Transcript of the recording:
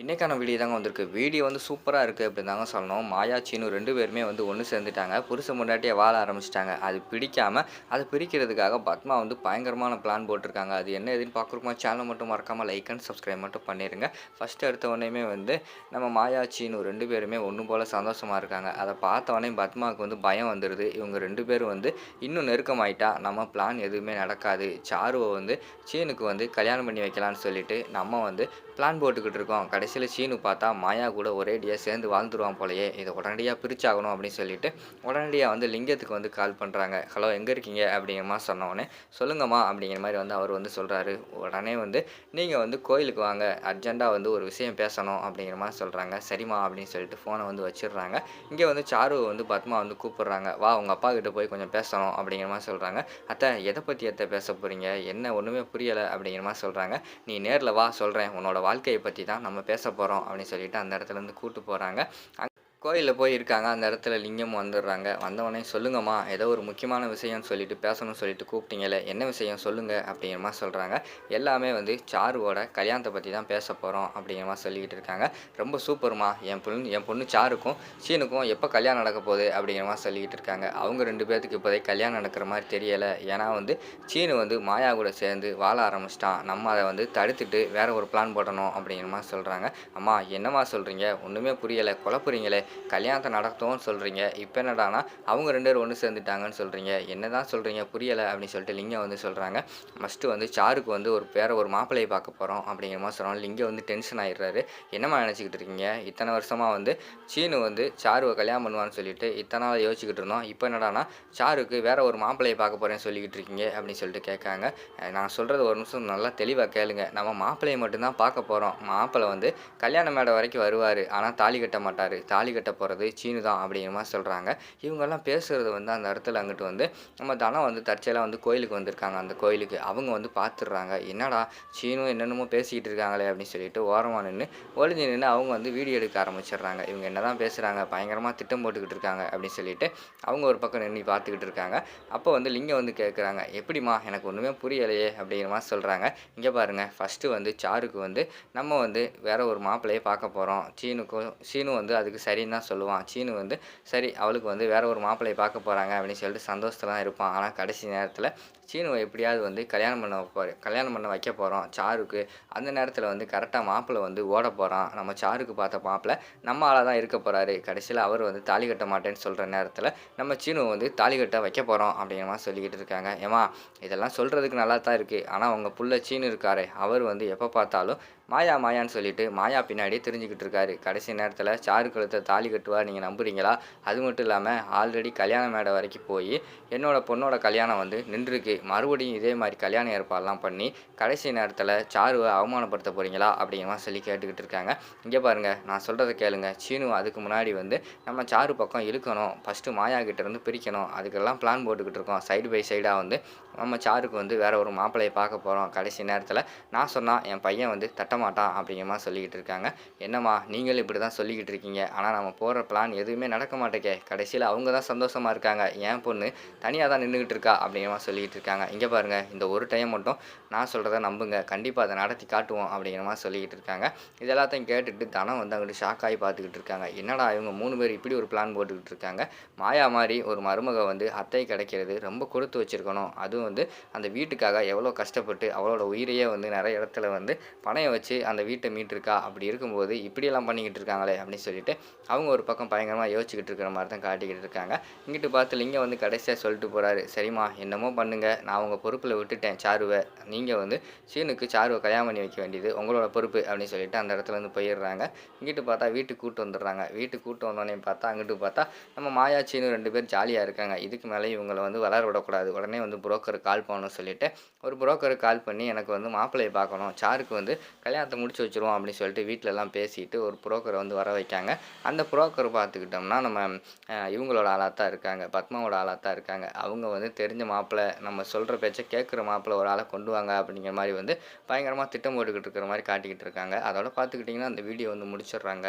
இன்றைக்கான வீடியோ தாங்க வந்திருக்கு. வீடியோ வந்து சூப்பராக இருக்குது அப்படின்னு தாங்க சொல்லணும். மாயா சீனு ரெண்டு பேருமே வந்து ஒன்று சேர்ந்துட்டாங்க. புருஷ முன்னாட்டியே வாழ ஆரம்பிச்சிட்டாங்க. அது பிடிக்காமல் அதை பிரிக்கிறதுக்காக பத்மா வந்து பயங்கரமான பிளான் போட்டிருக்காங்க. அது என்ன எதுன்னு பார்க்குறோமா சேனல் மட்டும் மறக்காமல் லைக் அண்ட் சப்ஸ்கிரைப் மட்டும் பண்ணிடுங்க ஃபஸ்ட்டு எடுத்த உடனேயுமே வந்து நம்ம மாயா சீனு ரெண்டு பேருமே ஒன்று போல் சந்தோஷமாக இருக்காங்க. அதை பார்த்த உடனே பத்மாவுக்கு வந்து பயம் வந்துடுது இவங்க ரெண்டு பேரும் வந்து இன்னும் நெருக்கமாயிட்டா நம்ம பிளான் எதுவுமே நடக்காது. சாருவை வந்து சீனுக்கு வந்து கல்யாணம் பண்ணி வைக்கலான்னு சொல்லிட்டு நம்ம வந்து பிளான் போட்டுக்கிட்டு இருக்கோம். கடைசியில் சீனு பார்த்தா மாயா கூட ஒரேடியாக சேர்ந்து வாழ்ந்துருவான் போலயே இதை உடனடியாக பிரிச்சாகணும் அப்படின்னு சொல்லிட்டு உடனடியாக வந்து லிங்கத்துக்கு வந்து கால் பண்ணுறாங்க ஹலோ எங்கே இருக்கீங்க? அப்படிங்கிற மாதிரி சொன்னோடனே சொல்லுங்கம்மா அப்படிங்கிற மாதிரி வந்து அவர் வந்து சொல்கிறாரு உடனே வந்து நீங்கள் வந்து கோயிலுக்கு வாங்க அர்ஜெண்ட்டாக வந்து ஒரு விஷயம் பேசணும் அப்படிங்கிற மாதிரி சொல்கிறாங்க சரிம்மா அப்படின்னு சொல்லிட்டு ஃபோனை வந்து வச்சிடுறாங்க. இங்கே வந்து சாரு வந்து பத்மா வந்து கூப்பிட்றாங்க. வா உங்கள் அப்பா கிட்ட போய் கொஞ்சம் பேசணும் அப்படிங்கிற மாதிரி சொல்கிறாங்க அத்தை எதை பற்றி அத்தை பேச போகிறீங்க என்ன ஒன்றுமே புரியலை அப்படிங்கிற மாதிரி சொல்கிறாங்க நீ நேரில் வா சொல்கிறேன் உன்னோட வாழ்க்கையை பற்றி தான் நம்ம பேச போகிறோம் அப்படின்னு சொல்லிட்டு அந்த இடத்துல இருந்து கூட்டு போகிறாங்க கோயிலில் போய் இருக்காங்க அந்த இடத்துல லிங்கம் வந்துடுறாங்க. வந்தவொடனே சொல்லுங்கம்மா ஏதோ ஒரு முக்கியமான விஷயம்னு சொல்லிட்டு பேசணும்னு சொல்லிட்டு கூப்பிட்டீங்களே என்ன விஷயம் சொல்லுங்க அப்படிங்கிற மாதிரி சொல்கிறாங்க எல்லாமே வந்து சாருவோட கல்யாணத்தை பற்றி தான் பேச போகிறோம் அப்படிங்கிற மாதிரி சொல்லிக்கிட்டு இருக்காங்க. ரொம்ப சூப்பர்மா என் பொண்ணு என் பொண்ணு சாருக்கும் சீனுக்கும் எப்போ கல்யாணம் நடக்க போகுது அப்படிங்கிற மாதிரி சொல்லிக்கிட்டு இருக்காங்க. அவங்க ரெண்டு பேர்த்துக்கு இப்போதைக்கு கல்யாணம் நடக்கிற மாதிரி தெரியலை. ஏன்னா வந்து சீனு வந்து மாயா கூட சேர்ந்து வாழ ஆரம்பிச்சிட்டான். நம்ம அதை வந்து தடுத்துட்டு வேற ஒரு பிளான் போடணும் அப்படிங்கிற மாதிரி சொல்கிறாங்க அம்மா என்னம்மா சொல்கிறீங்க ஒன்றுமே புரியலை. குழப்புறீங்களே. கல்யாணத்தை நடத்துவோம்னு சொல்கிறீங்க இப்போ என்னடானா அவங்க ரெண்டு பேரும் ஒன்று சேர்ந்துட்டாங்கன்னு சொல்கிறீங்க என்ன தான் சொல்கிறீங்க புரியலை அப்படின்னு சொல்லிட்டு லிங்கம் வந்து சொல்கிறாங்க ஃபஸ்ட்டு வந்து சாருக்கு வந்து ஒரு பேர ஒரு மாப்பிள்ளையை பார்க்க போகிறோம் அப்படிங்கிற மாதிரி சொல்கிறோம் லிங்கம் வந்து டென்ஷன் ஆகிடுறாரு என்னம்மா நினச்சிக்கிட்டு இருக்கீங்க? இத்தனை வருஷமாக வந்து சீனு வந்து சாருவை கல்யாணம் பண்ணுவான்னு சொல்லிட்டு இத்தனை நாள் யோசிச்சுக்கிட்டு இருந்தோம். இப்போ என்னடானா சாருக்கு வேற ஒரு மாப்பிள்ளையை பார்க்க போகிறேன்னு சொல்லிக்கிட்டு இருக்கீங்க அப்படின்னு சொல்லிட்டு கேட்காங்க. நான் சொல்கிறது ஒரு நிமிஷம் நல்லா தெளிவாக கேளுங்க. நம்ம மாப்பிள்ளையை மட்டும்தான் பார்க்க போகிறோம் மாப்பிள்ளை வந்து கல்யாண மேடை வரைக்கும் வருவார். ஆனால் தாலி கட்ட மாட்டார். தாலி கட்ட போகிறது சீனு தான் அப்படிங்கிற மாதிரி சொல்கிறாங்க இவங்கெல்லாம் பேசுகிறது வந்து அந்த இடத்துல அங்கிட்டு வந்து நம்ம தனம் வந்து தற்செயலாக வந்து கோயிலுக்கு வந்திருக்காங்க. அந்த கோயிலுக்கு அவங்க வந்து பார்த்துடுறாங்க என்னடா சீனும் என்னென்னமோ பேசிக்கிட்டு இருக்காங்களே அப்படின்னு சொல்லிட்டு ஓரமாக நின்று ஒளிஞ்சு நின்று அவங்க வந்து வீடியோ எடுக்க ஆரம்பிச்சிடுறாங்க. இவங்க என்ன தான் பேசுகிறாங்க பயங்கரமாக திட்டம் போட்டுக்கிட்டு இருக்காங்க அப்படின்னு சொல்லிட்டு அவங்க ஒரு பக்கம் நின்று பார்த்துக்கிட்டு இருக்காங்க. அப்போ வந்து லிங்கம் வந்து கேட்குறாங்க எப்படிம்மா எனக்கு ஒன்றுமே புரியலையே அப்படிங்கிற மாதிரி சொல்கிறாங்க இங்கே பாருங்கள் ஃபஸ்ட்டு வந்து சாருக்கு வந்து நம்ம வந்து வேற ஒரு மாப்பிள்ளையை பார்க்க போகிறோம் சீனுக்கும் சீனும் வந்து அதுக்கு அப்படின்னு தான் சொல்லுவான். சீனு வந்து சரி அவளுக்கு வந்து வேற ஒரு மாப்பிள்ளையை பார்க்க போகிறாங்க அப்படின்னு சொல்லிட்டு சந்தோஷத்தில் தான் இருப்பான். ஆனால் கடைசி நேரத்தில் சீனுவை எப்படியாவது வந்து கல்யாணம் பண்ண வைப்பார் கல்யாணம் பண்ண வைக்க போகிறோம் சாருக்கு அந்த நேரத்தில் வந்து கரெக்டாக மாப்பிள்ளை வந்து ஓட போகிறான் நம்ம சாருக்கு பார்த்த மாப்பிள்ளை நம்ம ஆளாக தான் இருக்க போகிறாரு கடைசியில் அவர் வந்து தாலி கட்ட மாட்டேன்னு சொல்கிற நேரத்தில் நம்ம சீனு வந்து தாலி கட்ட வைக்க போகிறோம் அப்படிங்கிற மாதிரி சொல்லிக்கிட்டு இருக்காங்க. ஏமா இதெல்லாம் சொல்கிறதுக்கு நல்லா தான் இருக்குது ஆனால் உங்கள் புள்ள சீனு இருக்காரே அவர் வந்து எப்போ பார்த்தாலும் மாயா மாயான்னு சொல்லிட்டு மாயா பின்னாடியே தெரிஞ்சுக்கிட்டு இருக்காரு. கடைசி நேரத்தில் சாரு கழுத்தை தாலி கட்டுவார் நீங்கள் நம்புறீங்களா? அது மட்டும் இல்லாமல் ஆல்ரெடி கல்யாண மேடை வரைக்கும் போய் என்னோட பொண்ணோட கல்யாணம் வந்து நின்றுருக்கு. மறுபடியும் இதே மாதிரி கல்யாண ஏற்பாடெல்லாம் பண்ணி கடைசி நேரத்தில் சாருவை அவமானப்படுத்த போகிறீங்களா அப்படிங்கிற சொல்லி கேட்டுக்கிட்டு இருக்காங்க. இங்கே பாருங்கள் நான் சொல்கிறத கேளுங்க. சீனு அதுக்கு முன்னாடி வந்து நம்ம சாரு பக்கம் இழுக்கணும். ஃபஸ்ட்டு மாயா கிட்டேருந்து பிரிக்கணும். அதுக்கெல்லாம் பிளான் போட்டுக்கிட்டு இருக்கோம். சைடு பை சைடாக வந்து நம்ம சாருக்கு வந்து வேற ஒரு மாப்பிள்ளையை பார்க்க போகிறோம் கடைசி நேரத்தில் நான் சொன்னால் என் பையன் வந்து தட்டமாட்டான் அப்படிங்கிற மாதிரி சொல்லிக்கிட்டு இருக்காங்க. என்னம்மா நீங்களும் இப்படி தான் சொல்லிக்கிட்டு இருக்கீங்க. ஆனால் நம்ம போகிற பிளான் எதுவுமே நடக்க மாட்டேக்கே. கடைசியில் அவங்க தான் சந்தோஷமாக இருக்காங்க. என் பொண்ணு தனியாக தான் நின்றுக்கிட்டு இருக்கா அப்படிங்கிற மாதிரி சொல்லிக்கிட்டு இருக்காங்க. இங்கே பாருங்கள் இந்த ஒரு டைம் மட்டும் நான் சொல்கிறத நம்புங்க. கண்டிப்பாக அதை நடத்தி காட்டுவோம் அப்படிங்கிற மாதிரி சொல்லிக்கிட்டு இருக்காங்க. இதெல்லாத்தையும் கேட்டுட்டு தனம் வந்து அங்கிட்டு ஷாக் ஆகி பார்த்துக்கிட்டு இருக்காங்க. என்னடா இவங்க மூணு பேர் இப்படி ஒரு பிளான் போட்டுக்கிட்டு இருக்காங்க? மாயா மாதிரி ஒரு மருமக வந்து அத்தை கிடைக்கிறது ரொம்ப கொடுத்து வச்சுருக்கணும். அதுவும் வந்து அந்த வீட்டுக்காக எவ்வளோ கஷ்டப்பட்டு அவளோட உயிரையே வந்து நிறைய இடத்துல வந்து பணையை வச்சு அந்த வீட்டை மீட்டிருக்கா? அப்படி இருக்கும்போது இப்படியெல்லாம் பண்ணிக்கிட்டு இருக்காங்களே அப்படின்னு சொல்லிட்டு அவங்க ஒரு பக்கம் பயங்கரமாக யோசிச்சுக்கிட்டு இருக்கிற மாதிரி தான் காட்டிக்கிட்டு இருக்காங்க. இங்கிட்டு பார்த்து லிங்கம் வந்து கடைசியாக சொல்லிட்டு போகிறாரு சரிம்மா என்னமோ பண்ணுங்கள் நான் உங்கள் பொறுப்பில் விட்டுட்டேன் சாருவை. நீங்கள் வந்து சீனுக்கு சாருவை கல்யாணம் பண்ணி வைக்க வேண்டியது உங்களோட பொறுப்பு அப்படின்னு சொல்லிட்டு அந்த இடத்துல இருந்து போயிடுறாங்க. இங்கிட்டு பார்த்தா வீட்டுக்கு கூட்டு வந்துடுறாங்க. வீட்டுக்கு கூட்டு வந்தோடனே பார்த்தா அங்கிட்டு பார்த்தா நம்ம மாயா சீனு ரெண்டு பேர் ஜாலியாக இருக்காங்க. இதுக்கு மேலே இவங்களை வந்து வளர விடக்கூடாது. உடனே வந்து புரோக்கருக்கு கால் பண்ணணும்னு சொல்லிட்டு ஒரு புரோக்கருக்கு கால் பண்ணி எனக்கு வந்து மாப்பிள்ளையை பார்க்கணும். சாருக்கு வந்து கல்யாணத்தை முடிச்சு வச்சிருவோம் அப்படின்னு சொல்லிட்டு வீட்டிலலாம் பேசிட்டு ஒரு புரோக்கரை வந்து வர வைக்காங்க. அந்த புரோக்கர் பார்த்துக்கிட்டோம்னா நம்ம இவங்களோட ஆளாக தான் இருக்காங்க. பத்மாவோட ஆளாக தான் இருக்காங்க. அவங்க வந்து தெரிஞ்ச மாப்பிள்ளை நம்ம நம்ம சொல்கிற பேச்சை கேட்குற மாப்பிள்ள ஒரு ஆளை கொண்டு வாங்க அப்படிங்கிற மாதிரி வந்து பயங்கரமாக திட்டம் போட்டுக்கிட்டு இருக்கிற மாதிரி காட்டிக்கிட்டு இருக்காங்க. அதோட பார்த்துக்கிட்டிங்கன்னா அந்த வீடியோ வந்து முடிச்சிடுறாங்க.